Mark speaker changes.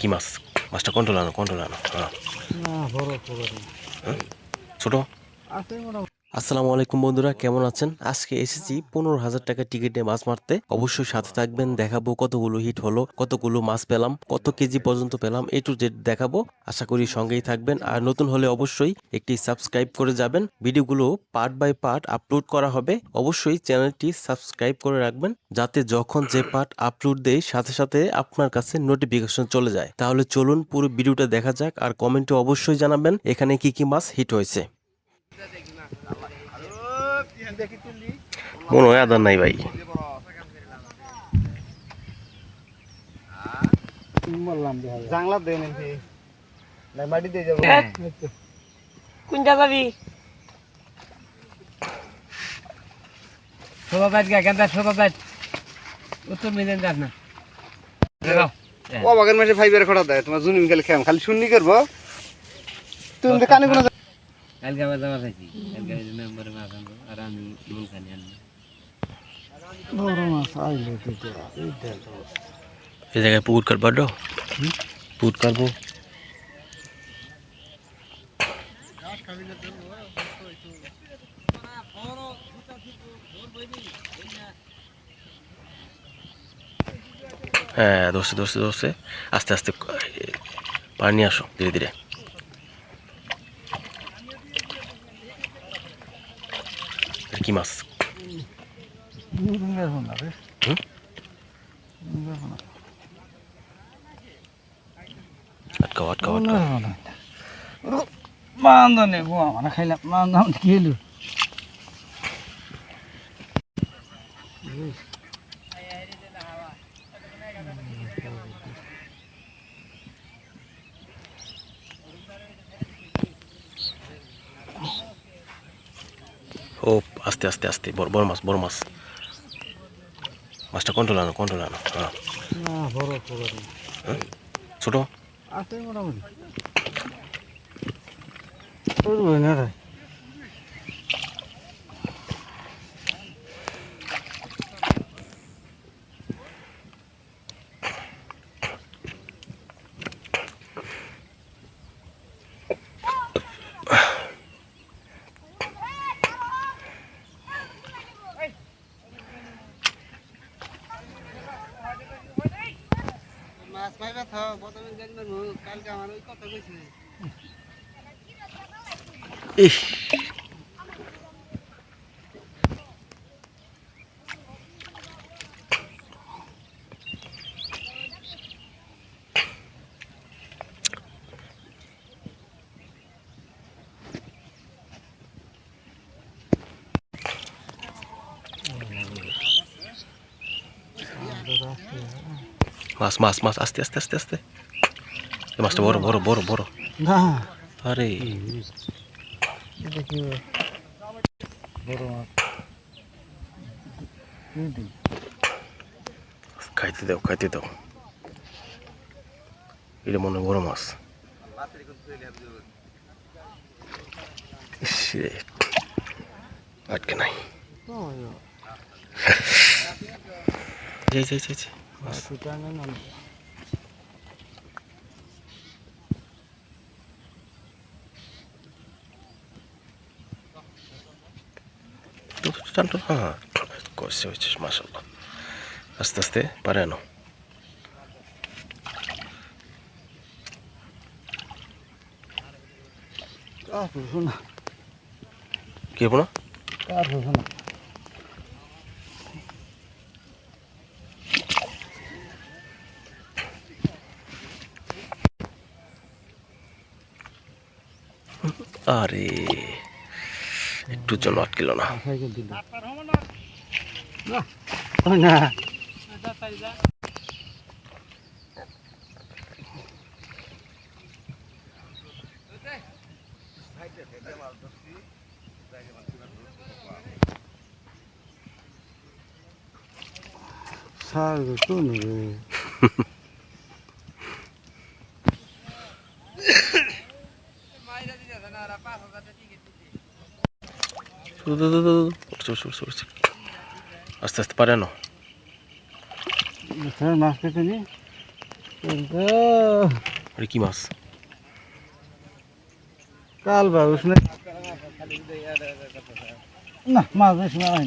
Speaker 1: কি মাছ মাছটা কন্ট্রোল আনো কন্ট্রোল আনো হ্যাঁ
Speaker 2: না বড় খবর
Speaker 1: ছোট
Speaker 2: আছে মোটামুটি
Speaker 1: আসসালামু আলাইকুম বন্ধুরা, কেমন আছেন? আজকে এসেছি পনেরো হাজার টাকা টিকিটে মাছ মারতে। অবশ্যই সাথে থাকবেন, দেখাবো কতগুলো হিট হলো, কতগুলো মাছ পেলাম, কত কেজি পর্যন্ত পেলাম, এ টু জেড দেখাবো। আশা করি সঙ্গেই থাকবেন, আর নতুন হলে অবশ্যই একটি সাবস্ক্রাইব করে যাবেন। ভিডিওগুলো পার্ট বাই পার্ট আপলোড করা হবে। অবশ্যই চ্যানেলটি সাবস্ক্রাইব করে রাখবেন, যাতে যখন যে পার্ট আপলোড দেয় সাথে সাথে আপনার কাছে নোটিফিকেশন চলে যায়। তাহলে চলুন পুরো ভিডিওটা দেখা যাক, আর কমেন্টে অবশ্যই জানাবেন, এখানে কি কি মাছ হিট হয়েছে। মনে হয় আদার নাই ভাই।
Speaker 3: জাংলা দেয় নাকি না বাড়ি দিয়ে যাব।
Speaker 4: কোনটা যাবি? ষোলো তারিখ গেন্দা ষোলো তারিখ উত্তর মিলেন যাস না।
Speaker 3: ও বাগান মাসে ফাইবার খড়া দেয় তোমার জুনি মিকাল খেয়াম। খালি শুননি করব। তুমি কানে কোনো
Speaker 4: কালকে আবার যাওয়া চাইছি কালকে মেম্বারে মাছ আনব আর আমি নুন খানি আনব।
Speaker 2: বড় মাছ আইলে এই
Speaker 1: জায়গায় পুকুর কাটবার পুকুর কাটবো। হ্যাঁ ধরছে ধরছে ধরছে। আস্তে আস্তে পানি নিয়ে আসো ধীরে ধীরে। এটা কি মাছ আটকাও আটকাও আটকাও
Speaker 2: বান্ধনে গোয়া মানে খাইলাম বান্ধন কি
Speaker 1: ও আস্তে আস্তে আস্তে বড় বড় মাছ বড় মাছ মাছটা কন্ট্রোল আনো কন্ট্রোল আনো ছোট?
Speaker 2: মোটামুটি করব না রে
Speaker 3: মাছ পাইবা থাও প্রথমে জানবেন কালকে আমার ওই কথা কইছে
Speaker 1: ইস। মাছ মাছ মাছ আস্তে আস্তে আস্তে আস্তে। এই মাছটা বড় বড় বড় বড়।
Speaker 2: না।
Speaker 1: আরে। খাইতে দাও খাইতে দাও। এটা মনে বড় মাছ। আটকে নাই। যাই যাই যাই। যাই। মাছ।
Speaker 2: সেটা না না
Speaker 1: তো, তো, টান, টান, হ্যাঁ আস্তে আস্তে পারে
Speaker 2: কার শোনা
Speaker 1: কি হব না আরে একটুর জন্য আটকিল না।
Speaker 2: সার তো নেবে।
Speaker 1: আস্তে আস্তে পারে
Speaker 2: না। মাছ পেতে নি।
Speaker 1: কি মাছ?
Speaker 2: কাল বাবুস না মাছ বেশি মারা